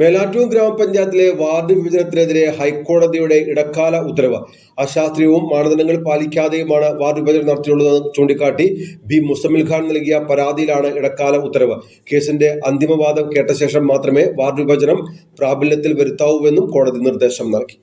മേലാറ്റൂർ ഗ്രാമപഞ്ചായത്തിലെ വാർഡ് വിഭജനത്തിനെതിരെ ഹൈക്കോടതിയുടെ ഇടക്കാല ഉത്തരവ്. അശാസ്ത്രീയവും മാനദണ്ഡങ്ങൾ പാലിക്കാതെയുമാണ് വാർഡ് വിഭജനം നടത്തിയുള്ളതെന്ന് ചൂണ്ടിക്കാട്ടി ബി മുസമിൽ ഖാൻ നൽകിയ പരാതിയിലാണ് ഇടക്കാല ഉത്തരവ്. കേസിന്റെ അന്തിമവാദം കേട്ട ശേഷം മാത്രമേ വാർഡ് വിഭജനം പ്രാബല്യത്തിൽ വരുത്താവൂവെന്നും കോടതി നിർദ്ദേശം നൽകി.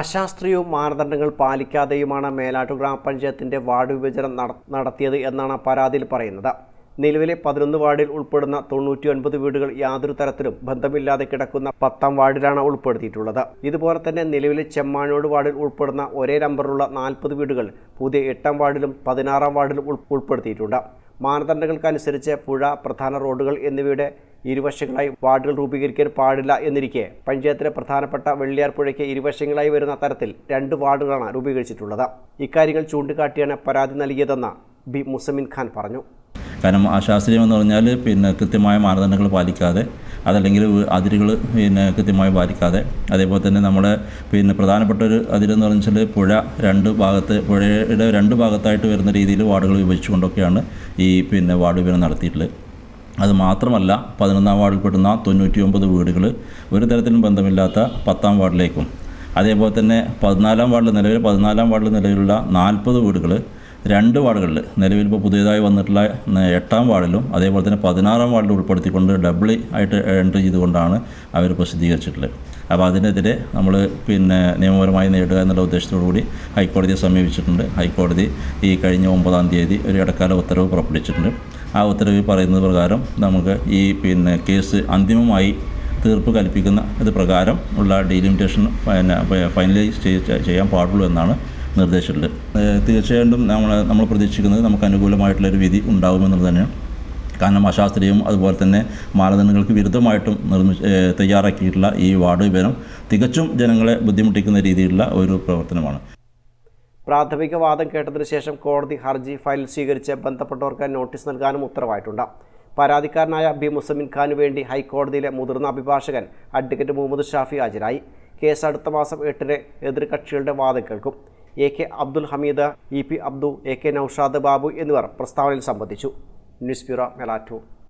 അശാസ്ത്രീയവും മാനദണ്ഡങ്ങൾ പാലിക്കാതെയുമാണ് മേലാട്ടു ഗ്രാമപഞ്ചായത്തിന്റെ വാർഡ് വിഭജനം നടത്തിയത് എന്നാണ് പരാതിയിൽ പറയുന്നത്. നിലവിലെ പതിനൊന്ന് വാർഡിൽ ഉൾപ്പെടുന്ന തൊണ്ണൂറ്റി ഒൻപത് വീടുകൾ യാതൊരു തരത്തിലും ബന്ധമില്ലാതെ കിടക്കുന്ന പത്താം വാർഡിലാണ് ഉൾപ്പെടുത്തിയിട്ടുള്ളത്. ഇതുപോലെ തന്നെ നിലവിലെ ചെമ്മാനോട് വാർഡിൽ ഉൾപ്പെടുന്ന ഒരേ നമ്പറുള്ള നാൽപ്പത് വീടുകൾ പുതിയ എട്ടാം വാർഡിലും പതിനാറാം വാർഡിലും ഉൾപ്പെടുത്തിയിട്ടുണ്ട്. മാനദണ്ഡങ്ങൾക്കനുസരിച്ച് പുഴ പ്രധാന റോഡുകൾ എന്നിവയുടെ ഇരുവശങ്ങളായി വാർഡുകൾ രൂപീകരിക്കാൻ പാടില്ല എന്നിരിക്കെ പഞ്ചായത്തിലെ പ്രധാനപ്പെട്ട വെള്ളിയാർ പുഴയ്ക്ക് ഇരുവശങ്ങളായി വരുന്ന തരത്തിൽ രണ്ട് വാർഡുകളാണ് രൂപീകരിച്ചിട്ടുള്ളത്. ഇക്കാര്യങ്ങൾ ചൂണ്ടിക്കാട്ടിയാണ് പരാതി നൽകിയതെന്ന് ബി മുസമിൻ ഖാൻ പറഞ്ഞു. കാരണം അശാസ്ത്രീയം എന്ന് പറഞ്ഞാൽ പിന്നെ കൃത്യമായ മാനദണ്ഡങ്ങൾ പാലിക്കാതെ അതല്ലെങ്കിൽ അതിരുകൾ പിന്നെ കൃത്യമായി പാലിക്കാതെ. അതേപോലെ തന്നെ നമ്മുടെ പിന്നെ പ്രധാനപ്പെട്ട ഒരു അതിരെന്ന് പറഞ്ഞാൽ പുഴ രണ്ട് ഭാഗത്ത് പുഴയുടെ രണ്ട് ഭാഗത്തായിട്ട് വരുന്ന രീതിയിൽ വാർഡുകൾ വിഭജിച്ചുകൊണ്ടൊക്കെയാണ് ഈ പിന്നെ വാർഡ് വിഭജനം നടത്തിയിട്ടുള്ളത്. അത് മാത്രമല്ല പതിനൊന്നാം വാർഡിൽപ്പെടുന്ന തൊണ്ണൂറ്റി ഒമ്പത് വീടുകൾ ഒരു തരത്തിലും ബന്ധമില്ലാത്ത പത്താം വാർഡിലേക്കും. അതേപോലെ തന്നെ പതിനാലാം വാർഡിൽ നിലവിൽ പതിനാലാം വാർഡിൽ നിലവിലുള്ള നാൽപ്പത് വീടുകൾ രണ്ട് വാർഡുകളിൽ നിലവിൽ ഇപ്പോൾ പുതിയതായി വന്നിട്ടുള്ള എട്ടാം വാർഡിലും അതേപോലെ തന്നെ പതിനാറാം വാർഡിലും ഉൾപ്പെടുത്തിക്കൊണ്ട് ഡബിളി ആയിട്ട് എൻട്രി ചെയ്തുകൊണ്ടാണ് അവർ പ്രസിദ്ധീകരിച്ചിട്ടുള്ളത് അപ്പോൾ അതിനെതിരെ നമ്മൾ പിന്നെ നിയമപരമായി നേടുക എന്നുള്ള ഉദ്ദേശത്തോടു കൂടി ഹൈക്കോടതിയെ സമീപിച്ചിട്ടുണ്ട്. ഹൈക്കോടതി ഈ കഴിഞ്ഞ ഒമ്പതാം തീയതി ഒരു ഇടക്കാല ഉത്തരവ് പുറപ്പെടുവിച്ചിട്ടുണ്ട്. ആ ഉത്തരവിൽ പറയുന്നത് പ്രകാരം നമുക്ക് ഈ പിന്നെ കേസ് അന്തിമമായി തീർപ്പ് കൽപ്പിക്കുന്ന ഇത് പ്രകാരം ഉള്ള ഡീലിമിറ്റേഷൻ പിന്നെ ഫൈനലൈസ് ചെയ്യാൻ പാടുള്ളൂ എന്നാണ് ഏഹ് തീർച്ചയായിട്ടും നമ്മൾ നമ്മൾ പ്രതീക്ഷിക്കുന്നത് നമുക്ക് അനുകൂലമായിട്ടുള്ളൊരു വിധി ഉണ്ടാകുമെന്നുള്ളത് തന്നെയാണ്. കാരണം അശാസ്ത്രീയവും അതുപോലെ തന്നെ മാനദണ്ഡങ്ങൾക്ക് വിരുദ്ധമായിട്ടും നിർമ്മി ഏഹ് തയ്യാറാക്കിയിട്ടുള്ള ഈ വാർഡ് വിവരം തികച്ചും ജനങ്ങളെ ബുദ്ധിമുട്ടിക്കുന്ന രീതിയിലുള്ള ഒരു പ്രവർത്തനമാണ്. പ്രാഥമിക വാദം കേട്ടതിന് ശേഷം കോടതി ഹർജി ഫയൽ സ്വീകരിച്ച് ബന്ധപ്പെട്ടവർക്ക് നോട്ടീസ് നൽകാനും ഉത്തരവായിട്ടുണ്ട്. പരാതിക്കാരനായ ബി മുസമിൻ ഖാനു വേണ്ടി ഹൈക്കോടതിയിലെ മുതിർന്ന അഭിഭാഷകൻ അഡ്വക്കേറ്റ് മുഹമ്മദ് ഷാഫി ഹാജരായി. കേസ് അടുത്ത മാസം എട്ടിന് എതിർകക്ഷികളുടെ വാദം കേൾക്കും. A K Abdul Hameed E P Abdu A K Naushad Babu എന്നിവർ പ്രസ്താവനയിൽ സംബന്ധിച്ചു. News bureau Melattur.